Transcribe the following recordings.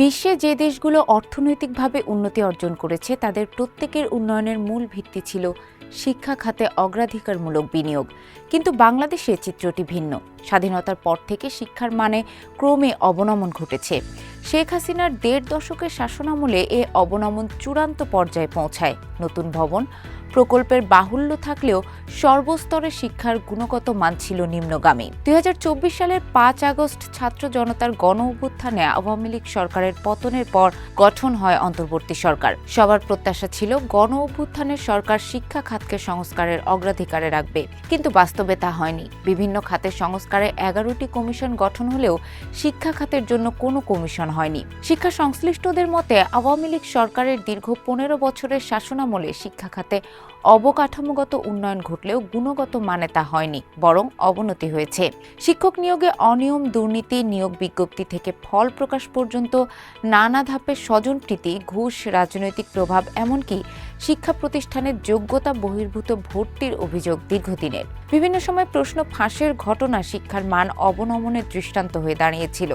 বিশ্বে যে দেশগুলো অর্থনৈতিকভাবে উন্নতি অর্জন করেছে, তাদের প্রত্যেকের উন্নয়নের মূল ভিত্তি ছিল শিক্ষা খাতে অগ্রাধিকারমূলক বিনিয়োগ। কিন্তু বাংলাদেশে চিত্রটি ভিন্ন। স্বাধীনতার পর থেকে শিক্ষার মানে ক্রমে অবনমন ঘটেছে। শেখ হাসিনার দেড় দশকের শাসনামলে এ অবনমন চূড়ান্ত পর্যায়ে পৌঁছায়। নতুন ভবন প্রকল্পের বাহুল্য থাকলেও সর্বস্তরে শিক্ষার গুণগত মান ছিল নিম্নগামী। দুই হাজার চব্বিশ সালের পাঁচ আগস্ট ছাত্র জনতার গণ অভ্যুত্থানে আওয়ামী লীগ সরকারের পতনের পর গঠন হয় অন্তর্বর্তী সরকার। সবার প্রত্যাশা ছিল গণ অভ্যুত্থানের সরকার শিক্ষা খাতকে সংস্কারের অগ্রাধিকারে রাখবে। কিন্তু বাস্তবে তা হয়নি। বিভিন্ন খাতের সংস্কারে এগারোটি কমিশন গঠন হলেও শিক্ষা খাতের জন্য কোনো কমিশন হয়নি। শিক্ষা সংশ্লিষ্টদের মতে, আওয়ামী লীগ সরকারের দীর্ঘ পনেরো বছরের শাসনামলে শিক্ষা খাতে অবকাঠামোগত উন্নয়ন ঘটলেও গুণগত মানে তা হয়নি, বরং অবনতি হয়েছে। শিক্ষক নিয়োগে অনিয়ম, দুর্নীতি, নিয়োগ বিজ্ঞপ্তি থেকে ফল প্রকাশ পর্যন্ত নানা ধাপে স্বজনপ্রীতি ঘুষ, রাজনৈতিক প্রভাব, এমনকি শিক্ষা প্রতিষ্ঠানের যোগ্যতা বহির্ভূত ভর্তির অভিযোগ দীর্ঘদিনের। বিভিন্ন সময় প্রশ্ন ফাঁসের ঘটনা শিক্ষার মান অবনমনের দৃষ্টান্ত হয়ে দাঁড়িয়েছিল।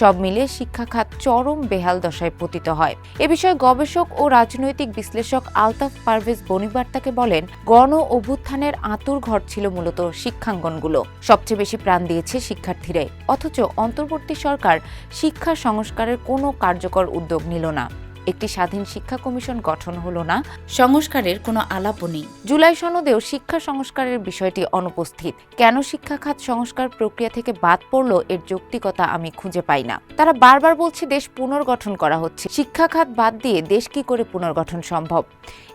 সব মিলিয়ে শিক্ষা খাত চরম বেহাল দশায় পতিত হয়। এ বিষয়ে গবেষক ও রাজনৈতিক বিশ্লেষক আলতাফ পারভেজ বনিবার্তাকে বলেন, গণ অভ্যুত্থানের আঁতুর ঘর ছিল মূলত শিক্ষাঙ্গনগুলো। সবচেয়ে বেশি প্রাণ দিয়েছে শিক্ষার্থীরাই। অথচ অন্তর্বর্তী সরকার শিক্ষা সংস্কারের কোনো কার্যকর উদ্যোগ নিল না। একটি স্বাধীন শিক্ষা কমিশন গঠন হলো না। সংস্কারের কোনো আলাপও নেই। জুলাই সনদেও শিক্ষা সংস্কারের বিষয়টি অনুপস্থিত। কেন শিক্ষা খাত সংস্কার প্রক্রিয়া থেকে বাদ পড়ল এর যৌক্তিকতা আমি খুঁজে পাই না। তারা বারবার বলছে দেশ পুনর্গঠন করা হচ্ছে। শিক্ষা খাত বাদ দিয়ে দেশ কি করে পুনর্গঠন সম্ভব?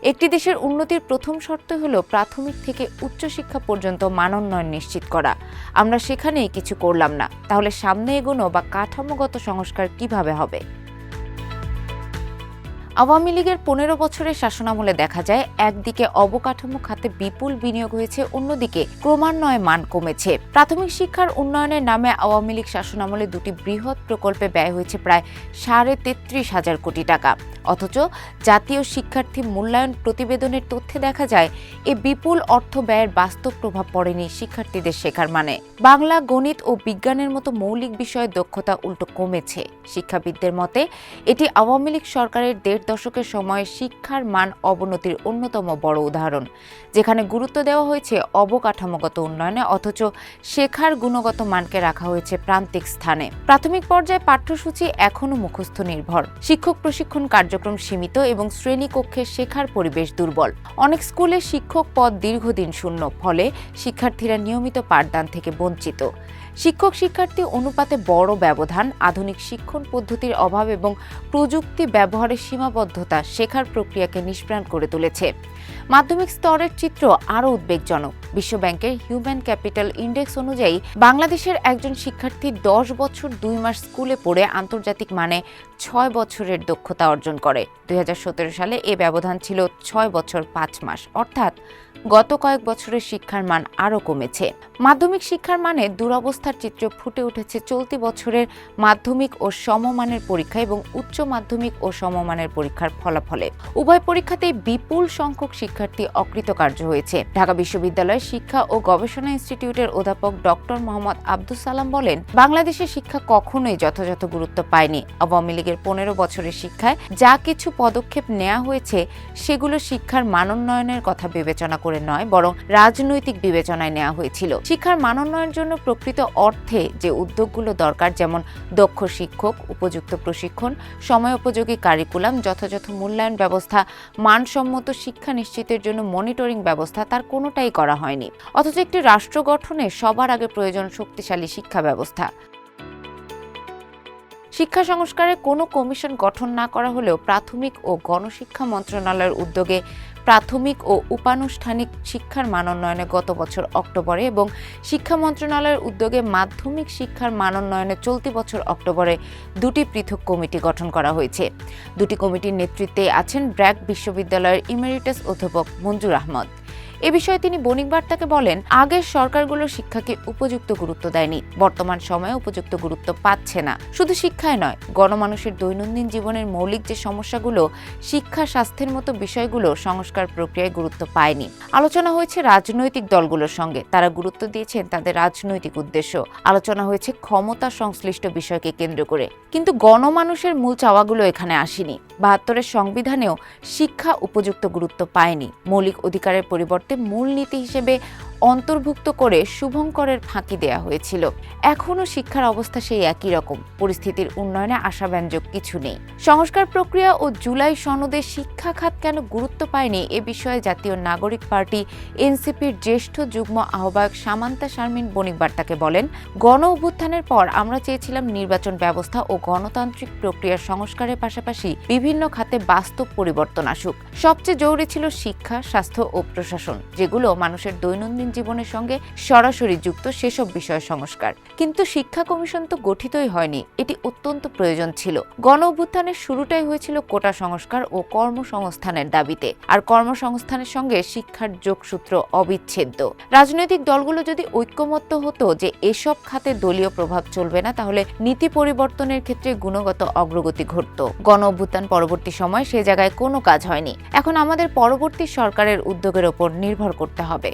একটি দেশের উন্নতির প্রথম শর্ত হলো প্রাথমিক থেকে উচ্চশিক্ষা পর্যন্ত মানোন্নয়ন নিশ্চিত করা। আমরা সেখানেই কিছু করলাম না। তাহলে সামনে এগোনো বা কাঠামোগত সংস্কার কীভাবে হবে? আওয়ামী লীগের পনেরো বছরের শাসনামলে দেখা যায়, একদিকে অবকাঠামো খাতে বিপুল বিনিয়োগ হয়েছে, অন্যদিকে ক্রমান্বয়ে মান কমেছে। প্রাথমিক শিক্ষার উন্নয়নের নামে আওয়ামী লীগ শাসনামলে দুটি বৃহৎ প্রকল্পে ব্যয় হয়েছে প্রায় সাড়ে তেত্রিশ হাজার কোটি টাকা। অথচ জাতীয় শিক্ষার্থী মূল্যায়ন প্রতিবেদনের তথ্যে দেখা যায়, এ বিপুল অর্থ ব্যয়ের বাস্তব প্রভাব পড়েনি শিক্ষার্থীদের শেখার মানে। বাংলা গণিত ও বিজ্ঞানের মতো মৌলিক বিষয়ে দক্ষতা উল্টো কমেছে। শিক্ষাবিদদের মতে, এটি আওয়ামী লীগ সরকারের দেড় দশকের সময় শিক্ষার মান অবনতির অন্যতম বড় উদাহরণ, যেখানে গুরুত্ব দেওয়া হয়েছে অবকাঠামোগত উন্নয়নে অথচ শেখার গুণগত মানকে রাখা হয়েছে প্রান্তিক স্থানে। প্রাথমিক পর্যায়ে পাঠ্যসূচি এখনও মুখস্থ নির্ভর। শিক্ষক প্রশিক্ষণ কার্যক্রম সীমিত এবং শ্রেণীকক্ষে শেখার পরিবেশ দুর্বল। অনেক স্কুলে শিক্ষক পদ দীর্ঘদিন শূন্য, ফলে শিক্ষার্থীরা নিয়মিত পাঠদান থেকে বঞ্চিত। শিক্ষক শিক্ষার্থী অনুপাতে বড় ব্যবধান, আধুনিক শিক্ষণ পদ্ধতির অভাব এবং প্রযুক্তি ব্যবহারের সীমাবদ্ধতা শেখার প্রক্রিয়াকে নিষ্প্রাণ করে তুলেছে। মাধ্যমিক স্তরের চিত্র আরও উদ্বেগজনক। বিশ্বব্যাংকের হিউম্যান ক্যাপিটাল ইন্ডেক্স অনুযায়ী বাংলাদেশের একজন শিক্ষার্থী দশ বছর দুই মাস স্কুলে পড়ে আন্তর্জাতিক মানে ছয় বছরের দক্ষতা অর্জন করে। দুই হাজার সতেরো সালে এ ব্যবধান ছিল ছয় বছর পাঁচ মাস। অর্থাৎ গত কয়েক বছরের শিক্ষার মান আরও কমেছে। মাধ্যমিক শিক্ষার মানে দুরবস্থার চিত্র ফুটে উঠেছে চলতি বছরের মাধ্যমিক ও সমমানের পরীক্ষা এবং উচ্চ মাধ্যমিক ও সমমানের পরীক্ষার ফলাফলে। উভয় পরীক্ষাতেই বিপুল সংখ্যক শিক্ষার্থী অকৃতকার্য হয়েছে। ঢাকা বিশ্ববিদ্যালয়ের শিক্ষা ও গবেষণা ইনস্টিটিউটের অধ্যাপক ডক্টর মোহাম্মদ আব্দুল সালাম বলেন, বাংলাদেশের শিক্ষা কখনোই যথাযথ গুরুত্ব পায়নি। আওয়ামী লীগের পনেরো বছরের শিক্ষায় যা কিছু পদক্ষেপ নেওয়া হয়েছে, সেগুলো শিক্ষার মানোন্নয়নের কথা বিবেচনা করে নয়, বরং রাজনৈতিক বিবেচনায় নেওয়া হয়েছিল। শিক্ষার মানোন্নয়নের জন্য প্রকৃত অর্থে যে উদ্যোগগুলো দরকার, যেমন দক্ষ শিক্ষক, উপযুক্ত প্রশিক্ষণ সময়োপযোগী কারিকুলাম যথাযথ মূল্যায়ন ব্যবস্থা, মানসম্মত শিক্ষা নিশ্চিতের জন্য মনিটরিং ব্যবস্থা, তার কোনোটাই করা হয়নি। অথচ একটি রাষ্ট্র গঠনে সবার আগে প্রয়োজন শক্তিশালী শিক্ষা ব্যবস্থা। শিক্ষা সংস্কারের কোনো কমিশন গঠন না করা হলেও প্রাথমিক ও গণশিক্ষা মন্ত্রণালয়ের উদ্যোগে প্রাথমিক ও উপানুষ্ঠানিক শিক্ষার মানোন্নয়নে গত বছর অক্টোবরে এবং শিক্ষা মন্ত্রণালয়ের উদ্যোগে মাধ্যমিক শিক্ষার মানোন্নয়নে চলতি বছর অক্টোবরে দুটি পৃথক কমিটি গঠন করা হয়েছে। দুটি কমিটির নেতৃত্বে আছেন ব্র্যাক বিশ্ববিদ্যালয়ের ইমেরিটাস অধ্যাপক মঞ্জুর আহমদ। এ বিষয়ে তিনি বণিক বার্তাকে বলেন, আগের সরকারগুলো শিক্ষাকে উপযুক্ত গুরুত্ব দেয়নি। বর্তমান সময়ে উপযুক্ত গুরুত্ব পাচ্ছে না। শুধু শিক্ষায় নয়, গণমানুষের দৈনন্দিন জীবনের মৌলিক যে সমস্যাগুলো, শিক্ষা স্বাস্থ্যের মতো বিষয়গুলো সংস্কার প্রক্রিয়ায় গুরুত্ব পায়নি। আলোচনা হয়েছে রাজনৈতিক দলগুলোর সঙ্গে। তারা গুরুত্ব দিয়েছেন তাদের রাজনৈতিক উদ্দেশ্য। আলোচনা হয়েছে ক্ষমতা সংশ্লিষ্ট বিষয়কে কেন্দ্র করে। কিন্তু গণমানুষের মূল চাওয়াগুলো এখানে আসেনি। বাহাত্তরের সংবিধানেও শিক্ষা উপযুক্ত গুরুত্ব পায়নি। মৌলিক অধিকারের পরিবর্তে মূলনীতি হিসেবে অন্তর্ভুক্ত করে শুভঙ্করের ফাঁকি দেয়া হয়েছিল। এখনও শিক্ষার অবস্থা সেই একই রকম। পরিস্থিতির উন্নয়নে আশাব্যঞ্জক কিছু নেই। সংস্কার প্রক্রিয়া ও জুলাই সনদে শিক্ষা খাত কেন গুরুত্ব পায়নি এ বিষয়ে জাতীয় নাগরিক পার্টি এনসিপির জ্যেষ্ঠ যুগ্ম আহ্বায়ক সামান্তা শারমিন বণিক বার্তাকে বলেন, গণ অভ্যুত্থানের পর আমরা চেয়েছিলাম নির্বাচন ব্যবস্থা ও গণতান্ত্রিক প্রক্রিয়ার সংস্কারের পাশাপাশি বিভিন্ন খাতে বাস্তব পরিবর্তন আসুক। সবচেয়ে জরুরি ছিল শিক্ষা, স্বাস্থ্য ও প্রশাসন, যেগুলো মানুষের দৈনন্দিন জীবনের সঙ্গে সরাসরি যুক্ত সেসব বিষয় সংস্কার। কিন্তু শিক্ষা কমিশন তো গঠিতই হয়নি, এটি অত্যন্ত প্রয়োজন ছিল। গণ অভ্যুত্থানের শুরুটাই হয়েছিল কোটা সংস্কার ও কর্মসংস্থানের দাবিতে, আর কর্মসংস্থানের সঙ্গে শিক্ষার যোগসূত্র অবিচ্ছেদ্য। রাজনৈতিক দলগুলো যদি ঐক্যমত্য হতো যে এসব খাতে দলীয় প্রভাব চলবে না, তাহলে নীতি পরিবর্তনের ক্ষেত্রে গুণগত অগ্রগতি ঘটত। গণ অভ্যুত্থান পরবর্তী সময় সে জায়গায় কোনো কাজ হয়নি। এখন আমাদের পরবর্তী সরকারের উদ্যোগের ওপর নির্ভর করতে হবে।